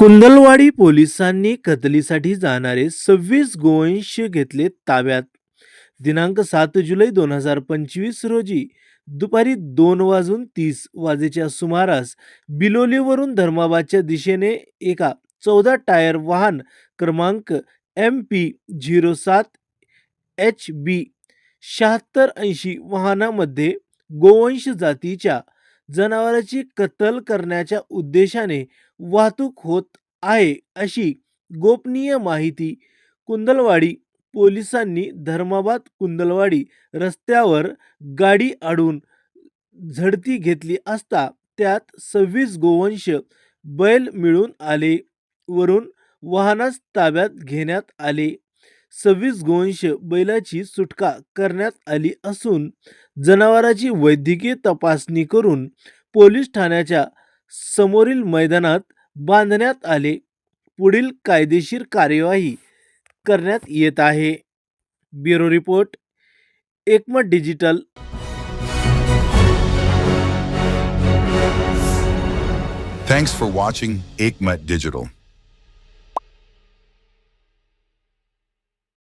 कुंदलवाडी पोलिसांनी कतलीसाठी जाणारे सव्वीस गोवंश घेतले ताब्यात. दिनांक सात जुलै दोन हजार पंचवीस रोजी दुपारी दोन वाजून तीस वाजेच्या सुमारास बिलोलीवरून धर्माबादच्या दिशेने एका चौदा टायर वाहन क्रमांक एम पी झिरो सात एच बी शहात्तर ऐंशी वाहनामध्ये गोवंश जातीच्या जनावरांची कत्तल करण्याच्या उद्देशाने वाहतूक होत आहे अशी गोपनीय माहिती कुंदलवाडी पोलिसांनी धर्माबाद कुंदलवाडी रस्त्यावर गाडी अडून झडती घेतली असता त्यात सव्वीस गोवंश बैल मिळून आले वरून वाहनास ताब्यात घेण्यात आले. सव्वीस गोवंश बैलाची सुटका करण्यात आली असून जनावराची वैद्यकीय तपासणी करून पोलीस ठाण्याच्या समोरील मैदानात बांधण्यात आले पुढील कायदेशीर कार्यवाही करण्यात येत आहे bureau report Ekmat digital Thanks for watching Aikmat Digital.